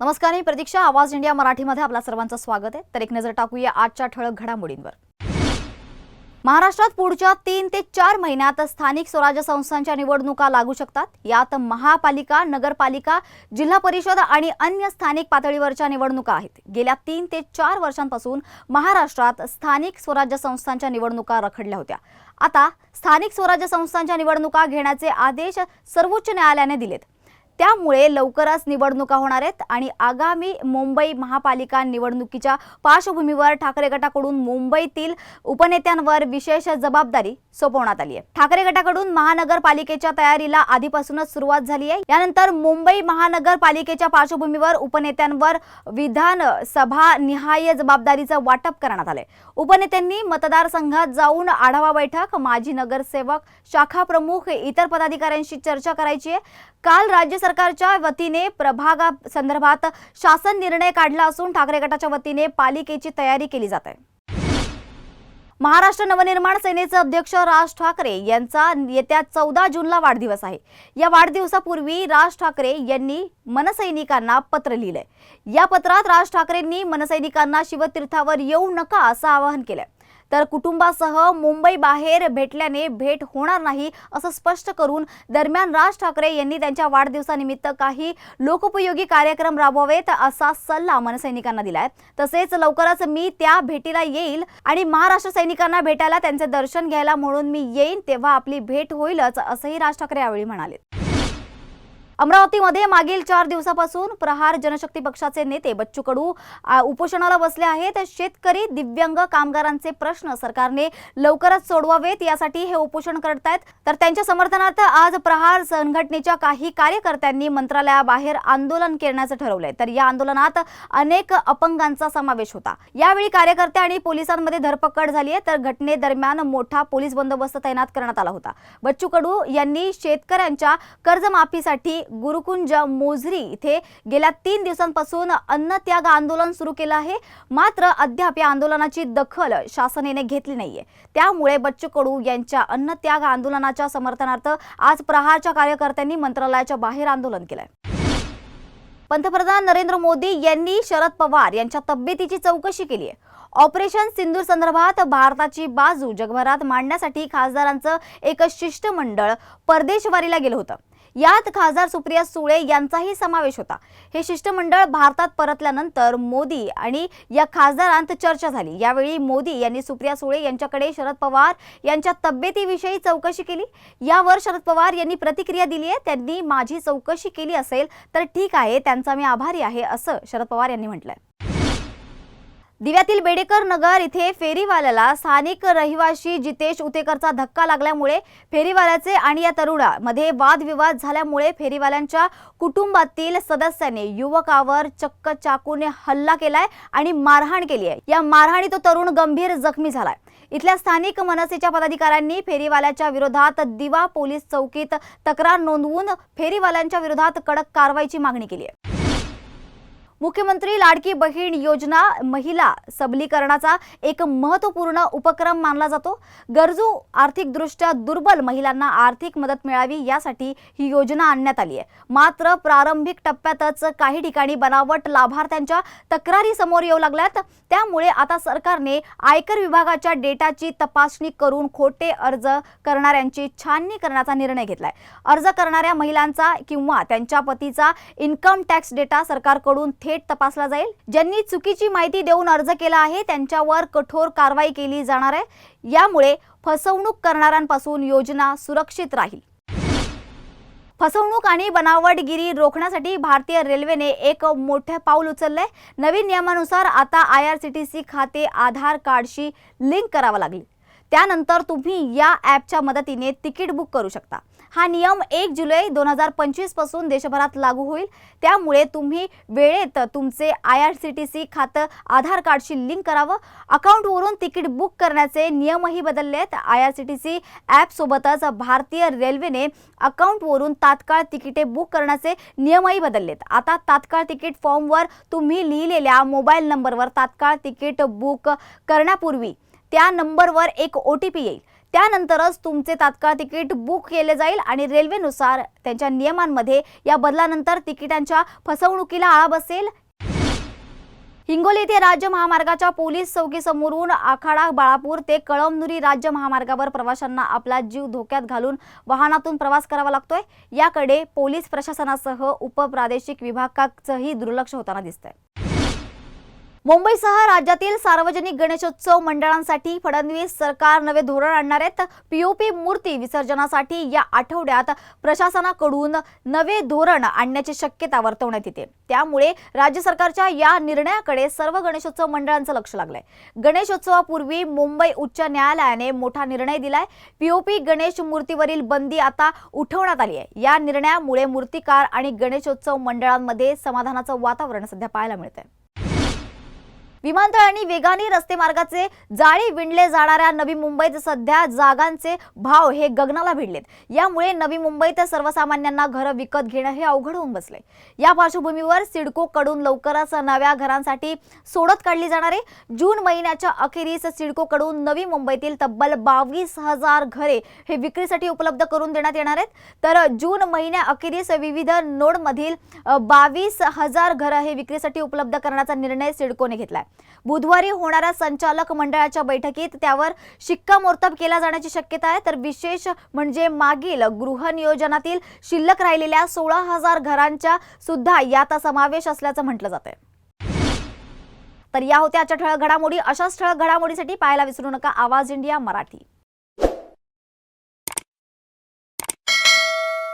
नमस्कार मी प्रतीक्षा आवाज इंडिया मराठीमध्ये आपल्या सर्वांचं स्वागत आहे. तर एक नजर टाकूया आजच्या ठळक घडामोडींवर. महाराष्ट्रात पुढच्या तीन ते चार महिन्यात स्थानिक स्वराज्य संस्थांच्या निवडणुका लागू शकतात. यात महापालिका नगरपालिका जिल्हा परिषद आणि अन्य स्थानिक पातळीवरच्या निवडणुका आहेत. गेल्या तीन ते चार वर्षांपासून महाराष्ट्रात स्थानिक स्वराज्य संस्थांच्या निवडणुका रखडल्या होत्या. आता स्थानिक स्वराज्य संस्थांच्या निवडणुका घेण्याचे आदेश सर्वोच्च न्यायालयाने दिलेत. त्यामुळे लवकरच निवडणुका होणार आहेत आणि आगामी मुंबई महापालिका निवडणुकीच्या पार्श्वभूमीवर ठाकरे गटाकडून मुंबईतील उपनेत्यांवर विशेष जबाबदारी सोपवण्यात आली आहे. ठाकरे गटाकडून महानगरपालिकेच्या तयारीला आधीपासूनच सुरुवात झाली आहे. यानंतर मुंबई महानगरपालिकेच्या पार्श्वभूमीवर उपनेत्यांवर विधानसभा निहाय जबाबदारीचं वाटप करण्यात आलंय. उपनेत्यांनी मतदारसंघात जाऊन आढावा बैठक माजी नगरसेवक शाखा प्रमुख इतर पदाधिकाऱ्यांशी चर्चा करायची आहे. काल राज्य सरकारच्या वतीने प्रभागा संदर्भात शासन निर्णय काढला असून ठाकरे गटाच्या वतीने पालिकेची तयारी केली जात. आहे महाराष्ट्र नवनिर्माण सेनेचे अध्यक्ष राज ठाकरे यांचा येत्या चौदा जूनला वाढदिवस आहे. या वाढदिवसापूर्वी राज ठाकरे यांनी मनसैनिकांना पत्र लिहिलंय. या पत्रात राज ठाकरेंनी मनसैनिकांना शिवतीर्थावर येऊ नका असं आवाहन केलंय. तर कुटुंबासह मुंबई बाहेर भेटल्याने भेट होणार नाही असं स्पष्ट करून दरम्यान राज ठाकरे यांनी त्यांच्या वाढदिवसानिमित्त काही लोकोपयोगी कार्यक्रम राबवावेत असा सल्ला मनसैनिकांना दिलाय. तसेच लवकरच मी त्या भेटीला येईल आणि महाराष्ट्र सैनिकांना भेटायला त्यांचे दर्शन घ्यायला म्हणून मी येईन तेव्हा आपली भेट होईलच असंही राज ठाकरे यावेळी म्हणाले. अमरावतीमध्ये मागील चार दिवसापासून प्रहार जनशक्ती पक्षाचे नेते बच्चू कडू आ, उपोषणाला बसले आहेत. शेतकरी दिव्यांग कामगारांचे प्रश्न सरकारने लवकरच सोडवावेत यासाठी हे उपोषण करत आहेत तर त्यांच्या समर्थनार्थ आज प्रहार संघटनेच्या काही कार्यकर्त्यांनी मंत्रालयाबाहेर आंदोलन करण्याचं ठरवलंय. तर या आंदोलनात अनेक अपंगांचा समावेश होता. यावेळी कार्यकर्ते आणि पोलिसांमध्ये धरपकड झाली आहे. तर घटनेदरम्यान मोठा पोलीस बंदोबस्त तैनात करण्यात आला होता. बच्चू कडू यांनी शेतकऱ्यांच्या कर्जमाफीसाठी गुरुकुंज मोझरी इथे गेल्या तीन दिवसांपासून अन्नत्याग आंदोलन सुरू केलं आहे. मात्र अद्याप या आंदोलनाची दखल शासनाने घेतली नाहीये. त्यामुळे बच्चू कडू यांच्या अन्नत्याग आंदोलनाच्या समर्थनार्थ आज प्रहारच्या कार्यकर्त्यांनी मंत्रालयाच्या बाहेर आंदोलन केलंय. पंतप्रधान नरेंद्र मोदी यांनी शरद पवार यांच्या तब्येतीची चौकशी केली आहे ऑपरेशन सिंधूर संदर्भात भारताची बाजू जगभरात मांडण्यासाठी खासदारांचं एक शिष्टमंडळ परदेशवारीला गेलं होतं. यात खासदार सुप्रिया सुळे यांचाही समावेश होता. हे शिष्टमंडळ भारतात परतल्यानंतर मोदी आणि या खासदारांत चर्चा झाली. यावेळी मोदी यांनी सुप्रिया सुळे यांच्याकडे शरद पवार यांच्या तब्येतीविषयी चौकशी केली. यावर शरद पवार यांनी प्रतिक्रिया दिली आहे. त्यांनी माझी चौकशी केली असेल तर ठीक आहे. त्यांचा मी आभारी आहे असं शरद पवार यांनी म्हटलंय. दिव्यातील बेडेकर नगर इथे फेरीवाल्याला स्थानिक रहिवाशी जितेश उतेकरचा धक्का लागल्यामुळे फेरीवाल्याचे आणि या तरुणामध्ये वादविवाद झाल्यामुळे फेरीवाल्यांच्या कुटुंबातील सदस्यांनी युवकावर चक्क चाकूने हल्ला केलाय आणि मारहाण केली आहे. या मारहाणी तो तरुण गंभीर जखमी झालाय. इथल्या स्थानिक मनसेच्या पदाधिकाऱ्यांनी फेरीवाल्याच्या विरोधात दिवा पोलीस चौकीत तक्रार नोंदवून फेरीवाल्यांच्या विरोधात कडक कारवाईची मागणी केली आहे. मुख्यमंत्री लाडकी बहीण योजना महिला सबलीकरणाचा एक महत्त्वपूर्ण उपक्रम मानला जातो. गरजू आर्थिकदृष्ट्या दुर्बल महिलांना आर्थिक मदत मिळावी यासाठी ही योजना आणण्यात आली आहे. मात्र प्रारंभिक टप्प्यातच काही ठिकाणी बनावट लाभार्थ्यांच्या तक्रारी समोर येऊ लागल्यात. त्यामुळे आता सरकारने आयकर विभागाच्या डेटाची तपासणी करून खोटे अर्ज करणाऱ्यांची छाननी करण्याचा निर्णय घेतलाय. अर्ज करणाऱ्या महिलांचा किंवा त्यांच्या पतीचा इन्कम टॅक्स डेटा सरकारकडून थेट तपासला जाईल. ज्यांनी चुकीची माहिती देऊन अर्ज केला आहे त्यांच्यावर कठोर कारवाई केली जाणार आहे. यामुळे फसवणूक करणाऱ्यांपासून योजना सुरक्षित राहील. फसवणूक आणि बनावटगिरी रोखण्यासाठी भारतीय रेल्वेने एक मोठे पाऊल उचललंय. नवीन नियमानुसार आता I R C T C खाते आधार कार्डशी लिंक करावं लागेल. त्यानंतर तुम्ही या ॲपच्या मदतीने तिकीट बुक करू शकता. हा नियम एक जुलै दोन हजार पंचवीसपासून देशभरात लागू होईल. त्यामुळे तुम्ही वेळेत तुमचे I R C T C खातं आधार कार्डशी लिंक करावं. अकाउंटवरून तिकीट बुक करण्याचे नियमही बदलले आहेत I R C T C ॲपसोबतच भारतीय रेल्वेने अकाउंटवरून तात्काळ तिकिटे बुक करण्याचे नियमही बदललेत. आता तात्काळ तिकीट फॉर्मवर तुम्ही लिहिलेल्या मोबाईल नंबरवर तात्काळ तिकीट बुक करण्यापूर्वी त्या नंबरवर एक ओ टी पी येईल. त्यानंतरच तुमचे तात्काळ तिकीट बुक केले जाईल आणि रेल्वेनुसार त्यांच्या नियमांमध्ये या बदलानंतर तिकिटांच्या फसवणुकीला आळा बसेल. हिंगोली येथे राज्य महामार्गाच्या पोलीस चौकीसमोरून आखाडा बाळापूर ते कळमनुरी राज्य महामार्गावर प्रवाशांना आपला जीव धोक्यात घालून वाहनातून प्रवास करावा लागतोय. याकडे पोलीस प्रशासनासह उपप्रादेशिक विभागाचंही दुर्लक्ष होताना दिसतंय. मुंबईसह राज्यातील सार्वजनिक गणेशोत्सव मंडळांसाठी फडणवीस सरकार नवे धोरण आणणार आहेत. पीओपी मूर्ती विसर्जनासाठी या आठवड्यात प्रशासनाकडून नवे धोरण आणण्याची शक्यता वर्तवण्यात येते. त्यामुळे राज्य सरकारच्या या निर्णयाकडे सर्व गणेशोत्सव मंडळांचं लक्ष लागलंय. गणेशोत्सवापूर्वी मुंबई उच्च न्यायालयाने मोठा निर्णय दिलाय. पीओपी गणेश मूर्तीवरील बंदी आता उठवण्यात आली आहे. या निर्णयामुळे मूर्तिकार आणि गणेशोत्सव मंडळांमध्ये समाधानाचं वातावरण सध्या पाहायला मिळतंय. आहे आणि वेगाने रस्ते मार्गाचे जाळी विणले जाणाऱ्या नवी मुंबईत सध्या जागांचे भाव हे गगनाला भिडलेत. यामुळे नवी मुंबईत सर्वसामान्यांना घरं विकत घेणं हे अवघड होऊन बसले या पार्श्वभूमीवर सिडको कडून लवकरच नव्या घरांसाठी सोडत काढली जाणारे जून महिन्याच्या अखेरीस सिडको कडून नवी मुंबईतील तब्बल बावीस हजार घरे हे विक्रीसाठी उपलब्ध करून देण्यात येणार आहेत. तर जून महिन्या अखेरीस विविध नोडमधील बावीस हजार घरं हे विक्रीसाठी उपलब्ध करण्याचा निर्णय सिडकोने घेतलाय. बुधवारी होणाऱ्या संचालक मंडळाच्या बैठकीत त्यावर शिक्कामोर्तब केला जाण्याची शक्यता आहे. तर विशेष म्हणजे मागील गृहनियोजनातील शिल्लक राहिलेल्या सोळा हजार घरांच्या सुद्धा यात समावेश असल्याचं म्हटलं जात तर या होत्या आजच्या ठळक घडामोडी. अशाच ठळक घडामोडीसाठी पाहायला विसरू नका. आवाज इंडिया मराठी.